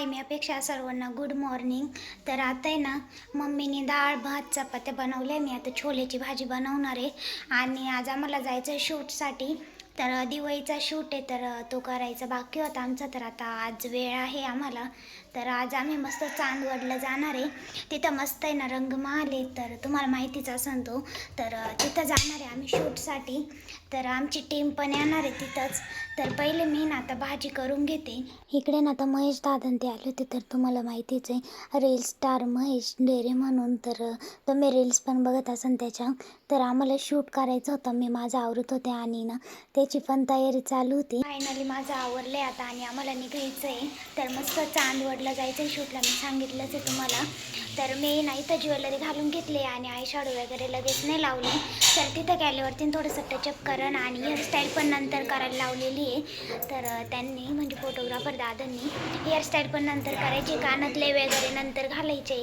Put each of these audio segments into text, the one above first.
हाय मी अपेक्षा सर्वांना good morning तर आता आहे ना मम्मीने डाळ भात चपात्या बनवल्या मी आता छोलेची भाजी बनवणार आहे. आणि आज आम्हाला जायचं आहे शूटसाठी. तर दिवाळीचा शूट आहे तर तो करायचा बाकी होता आमचा. तर आता आज वेळ आहे आम्हाला. तर आज आम्ही मस्त चांदवडला जाणार आहे. तिथं मस्त आहे ना रंगमहाल आहे. तर तुम्हाला माहितीच असन तो. तर तिथं जाणार आहे आम्ही शूटसाठी. तर आमची टीम पण येणार आहे तिथंच. तर पहिले मी ना आता भाजी करून घेते. इकडे ना आता महेश दादन ते आले होते तर तुम्हाला माहितीच आहे. रील स्टार महेश डेरे म्हणून. तर तुम्ही रील्स पण बघत असाल त्याच्या. तर आम्हाला शूट करायचं होतं. मी माझं आवरत होते आणि ना त्याची पण तयारी चालू होती. फायनली माझं आवरलं आहे आता आणि आम्हाला निघायचं आहे तर मस्त चांदवड चांदवडला जायचं आहे शूटला मी सांगितलंच आहे तुम्हाला. तर मी नाही तर ज्वेलरी घालून घेतली आणि आय शॅडो वगैरे लगेच नाही लावली. तर तिथं गेल्यावरती थोडंसं टचअप करण आणि हेअरस्टाईल पण नंतर करायला लावलेली आहे. तर त्यांनी म्हणजे फोटोग्राफर दादांनी हेअरस्टाईल पण नंतर करायची. कानातले वगैरे नंतर घालायचे.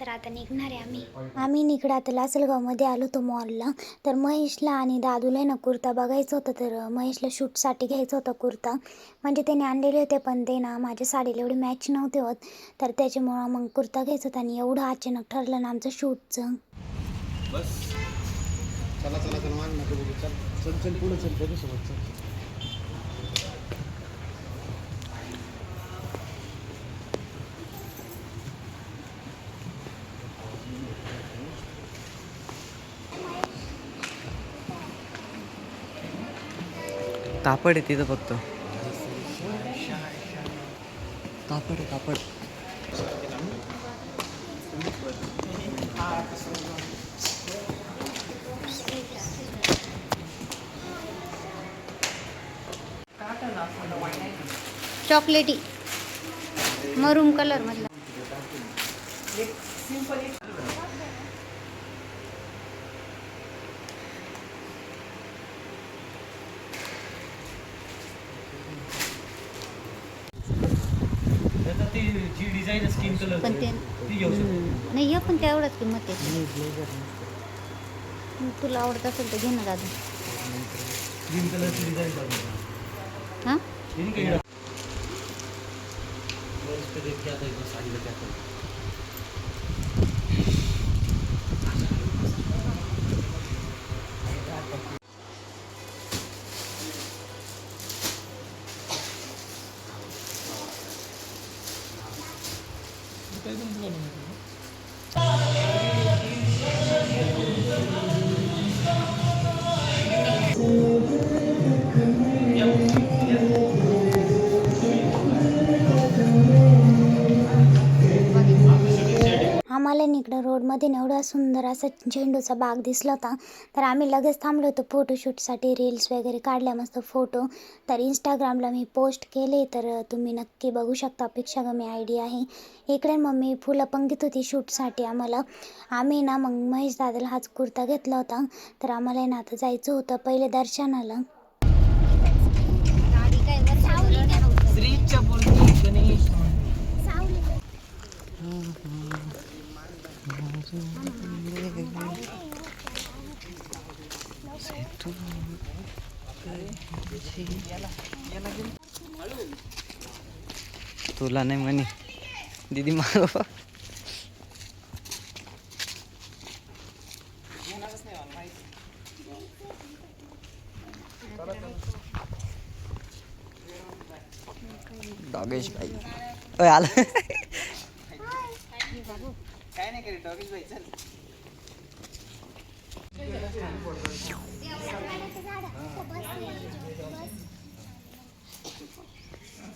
तर आता निघणार आहे आम्ही. आम्ही निकडं आता लासलगावमध्ये आलो होतो मॉलला तर महेशला आणि दादूला ना कुर्ता बघायचं होतं तर महेशला शूटसाठी घ्यायचा होता कुर्ता. म्हणजे त्याने आणलेले होते पण ते ना माझ्या साडीला एवढी मॅच नव्हते होत. तर त्याच्यामुळं मग कुर्ता घ्यायचा होता आणि एवढं अचानक ठरलं ना आमचं शूटचं बस. चला चला चला मान नको बघू चल. चल चल पुढे चल त्याच्यासोबत चल. कापड आहे तिथं फक्त. कापड आहे कापड चॉकलेटी. मरूम कलर मधला ती जी डिझाईन स्किन कलर पण ते ती घेऊ शकतो. हम्म. नाही हे पण तेवढंच किंमत आहे. तुला आवडत असेल तर घे ना दादा. ग्रीन कलरची डिझाईन बघा हां? यदि कहीं रोडमध्ये एवढा सुंदर असा झेंडूचा बाग दिसला होता. तर आम्ही लगेच थांबलो होतो फोटोशूटसाठी रील्स वगैरे काढल्या मस्त फोटो तर इंस्टाग्रामला मी पोस्ट केले तर तुम्ही नक्की बघू शकता अपेक्षा कमी आय डी आहे. इकडे मम्मी फुलं पण घेत होती शूटसाठी आम्हाला. आम्ही ना मग महेश दादाला हाच कुर्ता घेतला होता. तर आम्हाला ना आता जायचं होतं पहिले दर्शनाला. श्रीच्या पूर्वी गणेश तुला नाही म्हणे दीदी मागव डॉगेश भाई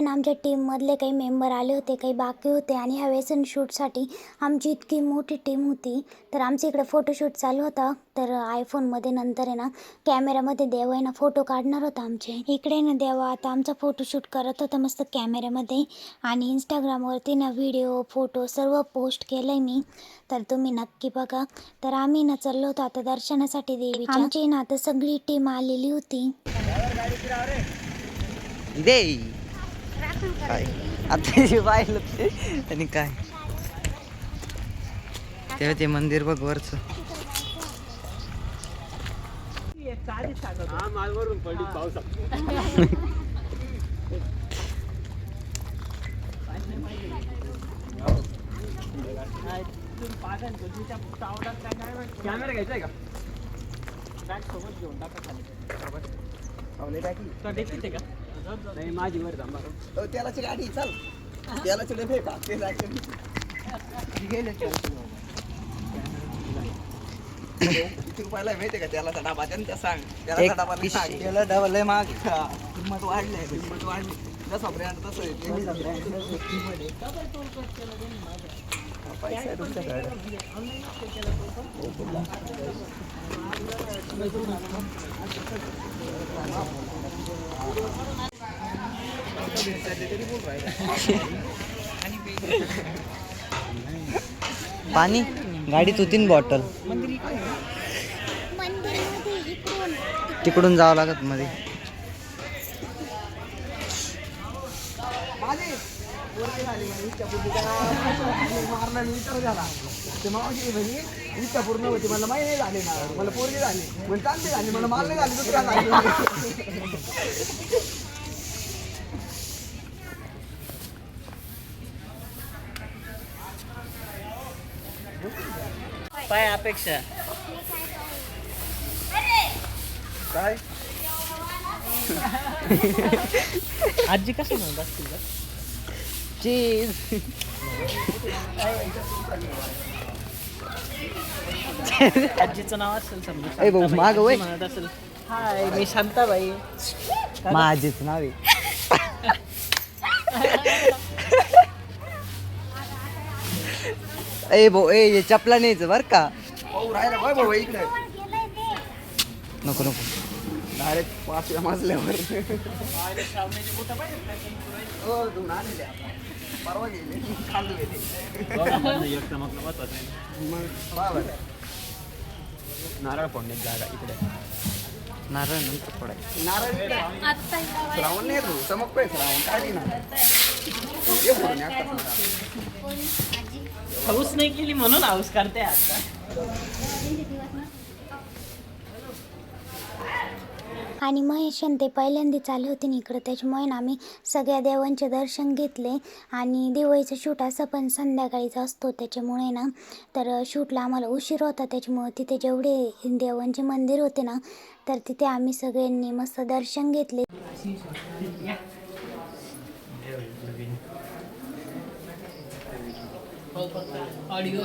ना आमच्या टीममधले काही मेंबर आले होते काही बाकी होते आणि ह्या व्यसन शूटसाठी आमची इतकी मोठी टीम होती. तर आमच्या इकडे फोटोशूट चालू होता. तर आयफोनमध्ये नंतर आहे ना कॅमेऱ्यामध्ये देव आहे ना फोटो काढणार होता आमचे. इकडे ना देवा आता आमचा फोटोशूट करत होता मस्त कॅमेऱ्यामध्ये आणि इंस्टाग्रामवरती ना व्हिडिओ फोटो सर्व पोस्ट केलं आहे मी. तर तुम्ही नक्की बघा. तर आम्ही ना चाललो होतो आता दर्शनासाठी देवी आमची ना आता सगळी टीम आलेली होती. दे. काय? आता जे पाहिलं ते. आणि काय? तेव्हा ते मंदिर बघ वरच. कॅमेरा घ्यायचा का? बॅग सोबत घेऊन टाका खाली. तर देखील ते का? नाही माझी वर थांबा. त्यालाची गाडी चाल. त्यालाची डबे का? ते जायचं किती रुपयाला माहितीये का? त्याला डबा त्यांना सांग. त्याला डबा. सांग त्याला डबा लय महाग हा, किंमत वाढली किंमत वाढली. जसा ब्रँड तसं आहे. पैसा आहे तुमच्याकडे पाणी? गाडीत होती बॉटल तिकडून जावं लागत मध्ये. मारला इच्छा पूर्ण होती मला माहिती झाली. ना मला पोरगी झाली. म्हणजे चांगली झाली. मला मारले झाली. दुसऱ्या काय अपेक्षा. काय? आजी कसं म्हणत असतील का चीज. आजीचं नाव असेल समजा. ए भाऊ, शांताबाई. मागं. आजी म्हणत असेल. हाय मी शांताबाई. माझीच नाव ए भाऊ ए हे चपला न्यायचं बर का? भाऊ राहिला बाय भाऊ इकडे. नको नको. डायरेक्ट पाचव्या मजल्यावर. हो दोन आलेल्या परवा गेले खाल्लं गेले. मग बरोबर नारळ फोडण्याची जागा इकडे. नारळ नंतर पडाय नारळ इकडे. श्रावण नाही तू चमकतोय श्रावण. काय नाही ना ये फोडून आता. हाऊस नाही केली म्हणून हाऊस करते आता. आणि महेश ते पहिल्यांदाच आले होते ना इकडं त्याच्यामुळे ना आम्ही सगळ्या देवांचे दर्शन घेतले. आणि दिवाळीचं शूट असं पण संध्याकाळीच असतो त्याच्यामुळे ना तर शूटला आम्हाला उशीर होता त्याच्यामुळे तिथे जेवढे देवांचे मंदिर होते ना तर तिथे आम्ही सगळ्यांनी मस्त दर्शन घेतले. 啊りが。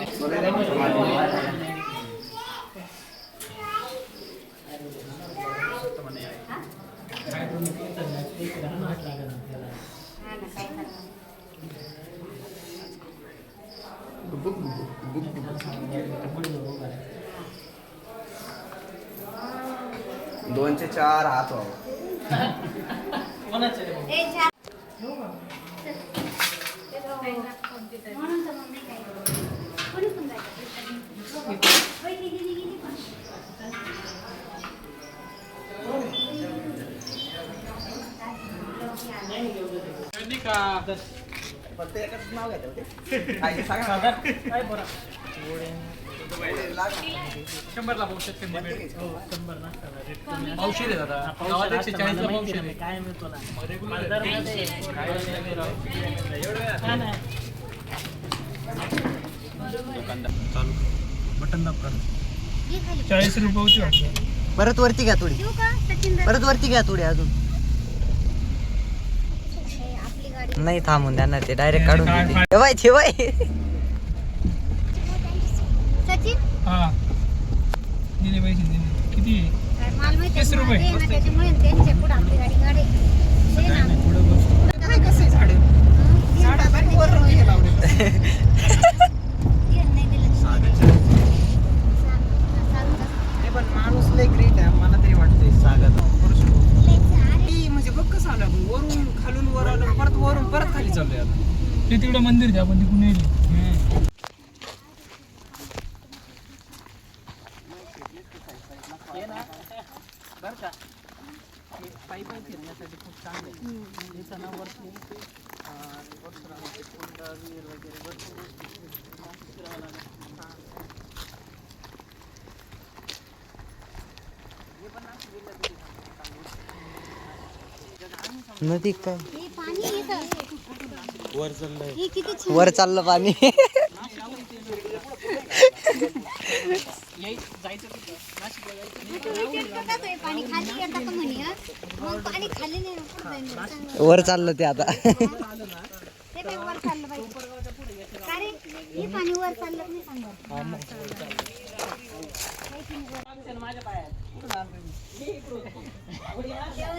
फक्त एकच नाव घेते. शंभरला आहे दादा चाळीसला आहे, काय मिळतो ना. चालू बटन दाब चाळीस रुपयाची वाटतं परत वरती घ्या थोडी परत वरती घ्या थोडी अजून नाही थांबून देणार ते डायरेक्ट काढून देते. ठेवाय ठेवाय सचिन? हा. दिले पैसे दिले. किती? माल तीस रुपये. त्याच्यामुळे त्यांच्या पुढे आपली गाडी गाडी. आहे ना. पुढं बस. काय कसं आहे झाड? झाडा बारी वर हे लावले. नाही दिलं. ते पण माणूस लय ग्रेट आहे मला तरी वाटतंय स्वागत की म्हणजे बघ कसं आलं आपण वरून खालून वर आलो परत वरून परत खाली चाललोय आता. ते तिकडं मंदिर आहे आपण तिकडून येईल पायी पायी फिरण्यासाठी खूप चांगलं आहे इथं ना वरती अं, परशुरामाचे कुंड, विहीर वगैरे भरपूर गोष्टी फिरावं लागेल. हां. हे पण नाशिक जिल्ह्यात आहे चांगलं. नदी काय हे वर हे छान वर चाललं पाणी हे पाणी खाली येतं का म्हणे हं? मग पाणी खाली नाही कुठं जाईल बरं? चांगलं. वर चाललं ते आता ते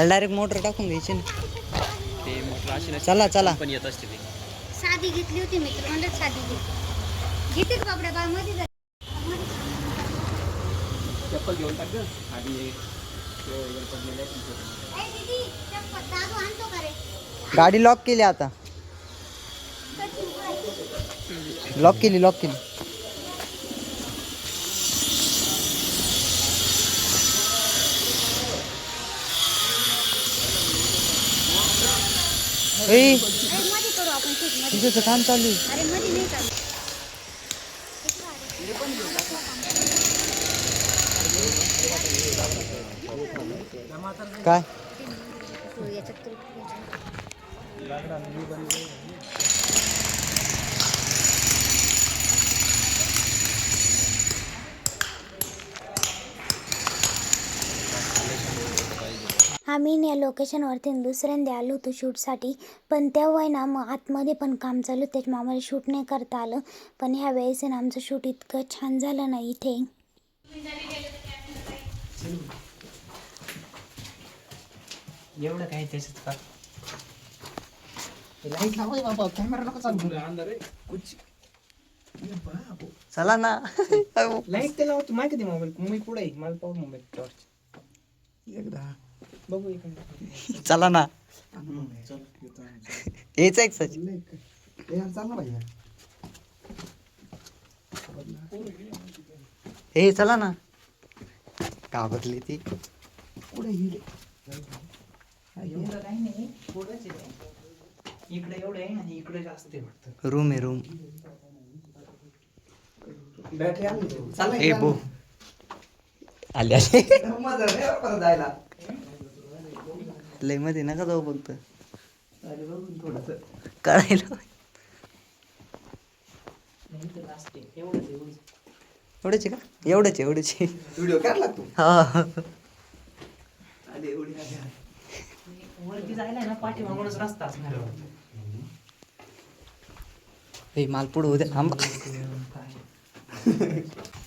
त्याला डायरेक्ट मोटर टाकून घ्यायची ना. चला चला. साधी घेतली होती मित्र म्हणलं साधी घे घेते का बाबड्या मध्ये जा. चप्पल घेऊन टाक गं. आधी एक ए, दीदी, चप्पल दादू आणतो का रे? गाडी लॉक केली आता. लॉक केली लॉक केली. ए. काम चालू काय? आम्ही या लोकेशनवरती दुसऱ्यांदा आलो होतो शूटसाठी पण तेव्हा ना मग आतमध्ये पण काम चालू होतं, त्याच्यामुळे आम्हाला शूट नाही करता आलं. पण ह्या वेळेस ना आमचं शूट इतकं छान झालं ना इथे. एवढं काय त्याच्यात का? लाइट लावाय बाबा कॅमेरा नका चालू कुछ चला ना. लाइट ते लावतो. माहिती मोबाईल मी पुढे मला पाहू मोबाईल टॉर्च एकदा. बघू इकडे चला ना. हेच आहे का सचिन चाल ना. भाई हे चला ना ती. काही नाही पुढेच आहे इकडे एवढं आहे आणि इकडे जास्त रूम आहे रूम बॅटरी आली. ए बो आले आले जायला. लयमध्ये नका जाऊ फक्त. थोडस. कळायला. एवढंच एवढंच एवढंच आहे का? एवढंच आहे, एवढंच. व्हिडिओ काढला तू? हा. आले एवढी वरती जायला ना पाठीमागूनच रस्ता असणार हे माल पुढं होते थांबा.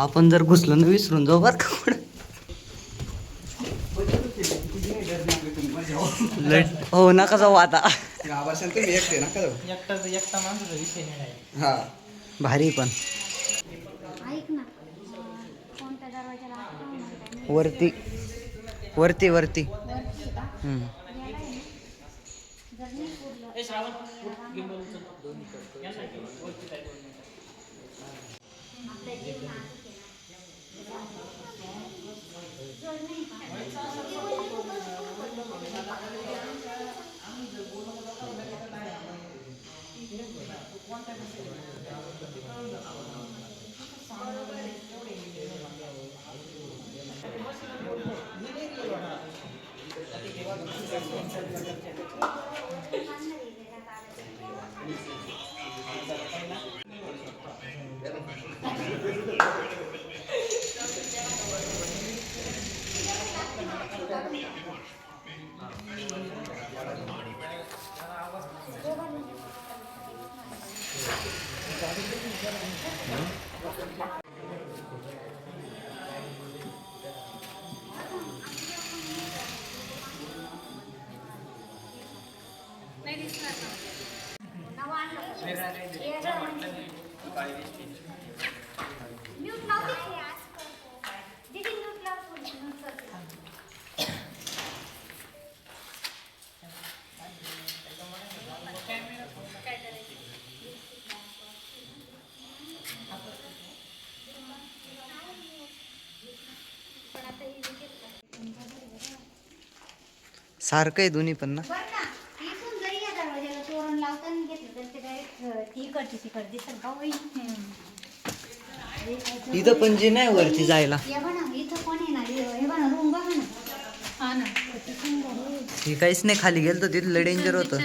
आपण जर घुसलो ना विसरून जाऊ बरं का हो नका जाऊ आता. हा. भारी पण? वरती. वरती वरती? हम्म. याला आहे ना, जर सारखं आहे दोन्ही पण ना. बरं ना, इथून जरी या दरवाजाला तोरण लावताना घेतलं तर ते direct, ती इकडची तिकड दिसेल का होईल इथं पण जे नाही वरती जायला. हे बघा बघा बघा काहीच नाही खाली गेलं तर तिथलं डेंजर होतं. हो,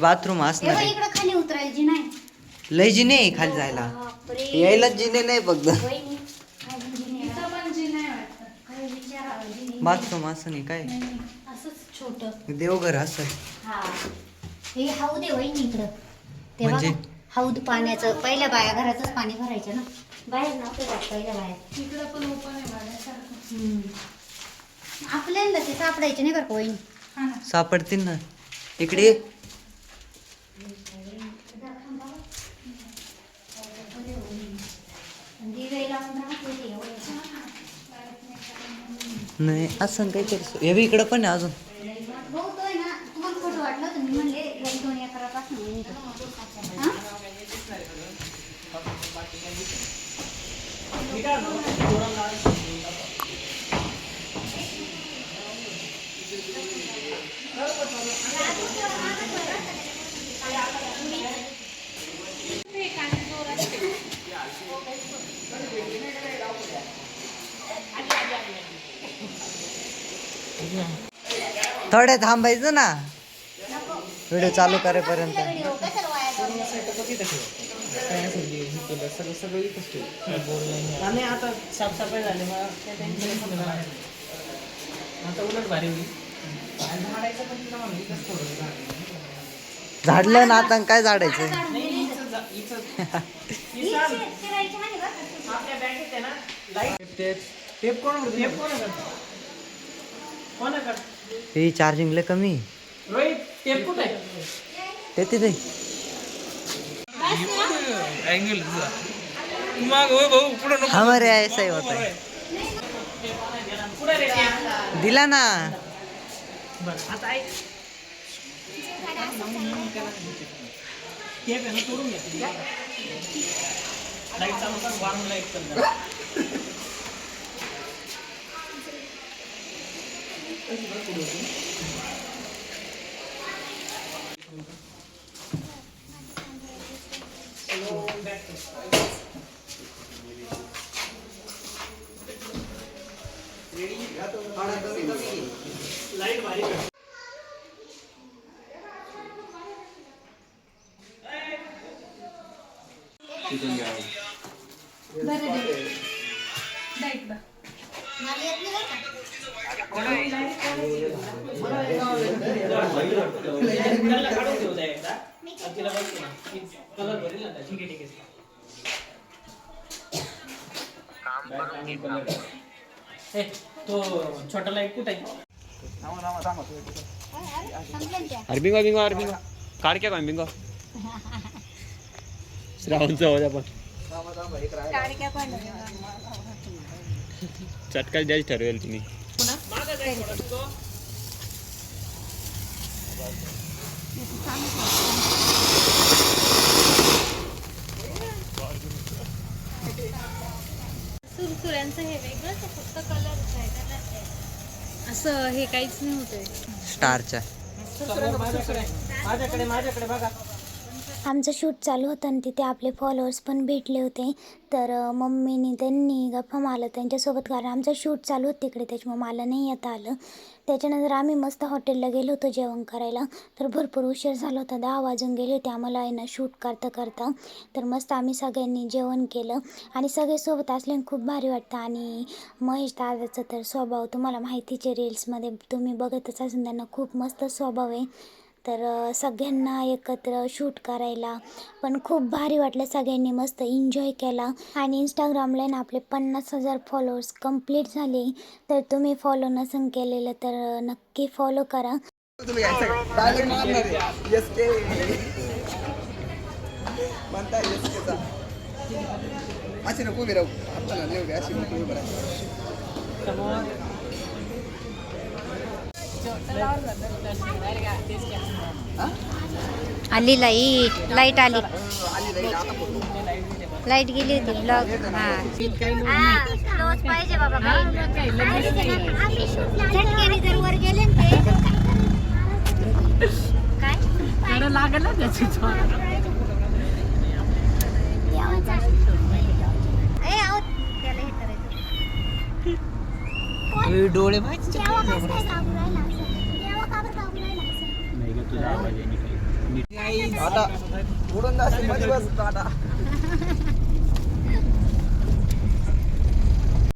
बाथरूम असणार बघा, आहे. इकडं खाली उतरायची नाही. लय जिने आहे खाली जायला. यायलाच जिने नाही फक्त वहिनी, काय जिने आहे? इथं पण जी नाही वाटतं काय विचारावं, जिने. बाथरूम असं नाही काय? नाही, नाही. असंच छोट. देवघर असं. हा. हे हौद आहे वहिनी इकडं. ते म्हणजे? हौद पाण्याचं. पहिल्या बाया घरातच पाणी भरायचं ना. बाहेर नव्हतं जात पहिल्या बाया. इकडे पण ओपन आहे. आपल्याला ते सापडायचे नाही बरं का वहिनी? हा ना. सापडतील ना. इकडे ये. दिवे लावून होते एवढे. नाही असं काही हे बी इकडं पण आहे अजून भाऊ तो आहे ना तुम्हाला खोटं वाटलं तर मी म्हणले एक दोन एकरापासून वहिनी तो. हा? थोडे थांबायचं ना. व्हिडिओ चालू करेपर्यंत. आता साफसफाई झाली आता उलट भारी. झाडलं ना आता काय झाडायचं? टेप टेप कोण टेप कोण ही चार्जिंग लय कमी. रोहित टेप कुठे आहे? ते तिथे. हो हमारे ऐसा ही होता है दिला ना. ना तोडून घ्या. लाइट चालू कर वारून लाइट लाइट भारी कर घ्यावं छोटा लाइट कुठे अरे बिंगो बिंगो अरे बिंगो. काढ क्या काय बिंगो. श्रावणचं होत्या पण थांबा थांबा एक राहिला. चटका द्यायची ठरवेल तुम्ही सुरसुऱ्यांचं हे वेगळं तर फक्त कलर आहे. असं हे काहीच नाही होतंय स्टारच्या. माझ्याकडे माझ्याकडे माझ्याकडे बघा. आमचं शूट चालू होतं आणि तिथे आपले फॉलोअर्स पण भेटले होते. तर मम्मीनी त्यांनी गप्पा मारलं त्यांच्यासोबत कारण आमचं शूट चालू होतं तिकडे त्याच्यामुळे मला नाही येता आलं. त्याच्यानंतर आम्ही मस्त हॉटेलला गेलो होतो जेवण करायला. तर भरपूर उशीर झाला होता. दहा वाजून गेले होते आम्हाला आहे ना शूट करता करता. तर मस्त आम्ही सगळ्यांनी जेवण केलं. आणि सगळे सोबत असल्याने खूप भारी वाटतं. आणि महेश दादाचा तर स्वभाव तुम्हाला माहितीचे रील्समध्ये तुम्ही बघतच असून त्यांना खूप मस्त स्वभाव आहे. तर सगळ्यांना एकत्र शूट करायला पण खूप भारी वाटलं सगळ्यांनी मस्त एन्जॉय केला. आणि इंस्टाग्रामला ना आपले पन्नास हजार फॉलोअर्स कंप्लीट झाले. तर तुम्ही फॉलो नसन केलेलं तर नक्की फॉलो करा. तुम्ही मारणार आहे एस के म्हणताय एस केचा अशी नको उभी राहू आपल्याला नाही उभी अशी नको उभी राहू आली लाइट लाइट आली. लाइट गेली होती ब्लॉग हा. पाहिजे बाबा. वर गेले काय? लागेल त्याची ए आहो. त्याला आता उडून जाशील मध्ये बस आता.